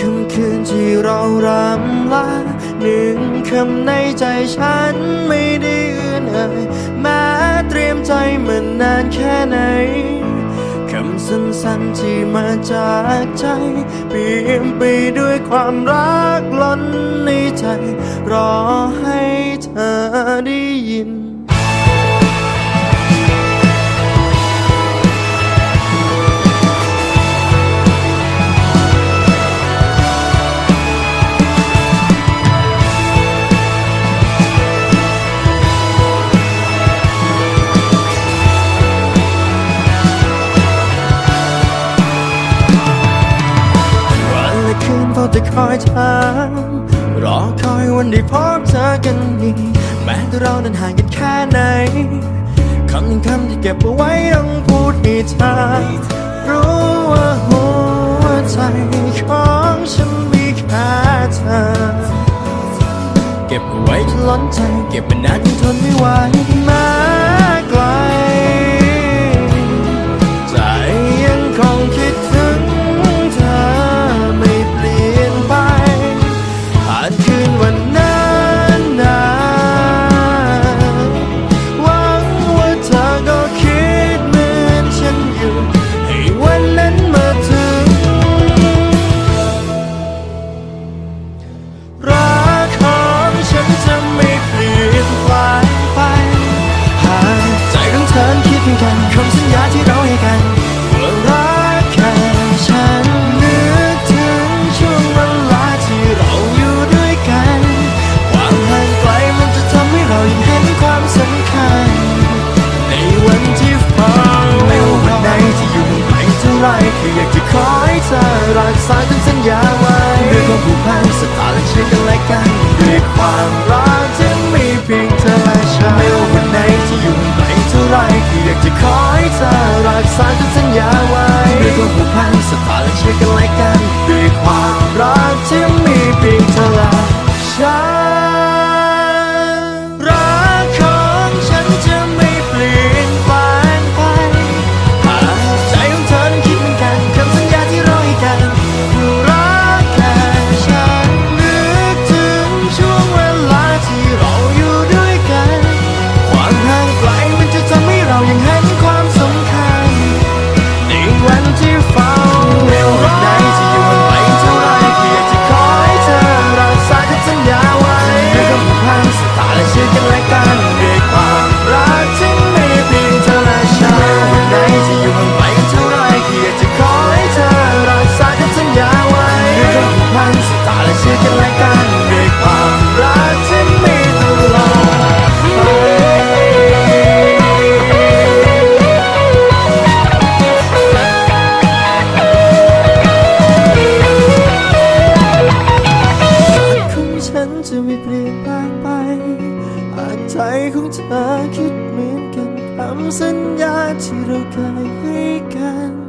คำคืนที่เรารำลาหนึ่งคำในใจฉันไม่ได้เอื่นเอ่ยแม้เตรียมใจมันนานแค่ไหนคำสั้นๆที่มาจากใจเปี่ยมไปด้วยความรักล้นในใจ รอให้เธอได้ยินะคอยถามรอคอยวันได้พบเธอกันอีกแม้แต่เรานั้นห่างกันแค่ไหนคำหนึ่งคำที่เก็บเอาไว้ต้องพูดให้เธอรู้ว่าหัวใจของฉันมีแค่เธอ เก็บเอาไว้จนล้นใจ เก็บมานานจนทนไม่ไหวมา ญาไว้ด้วยกันมันสตาร์และเชื่อกันและกันด้วยความรักที่มีตลอดจะไม่เปลี่ยนไปอาจใจของเธอคิดเหมือนกันคำสัญญาที่เราเคยให้กัน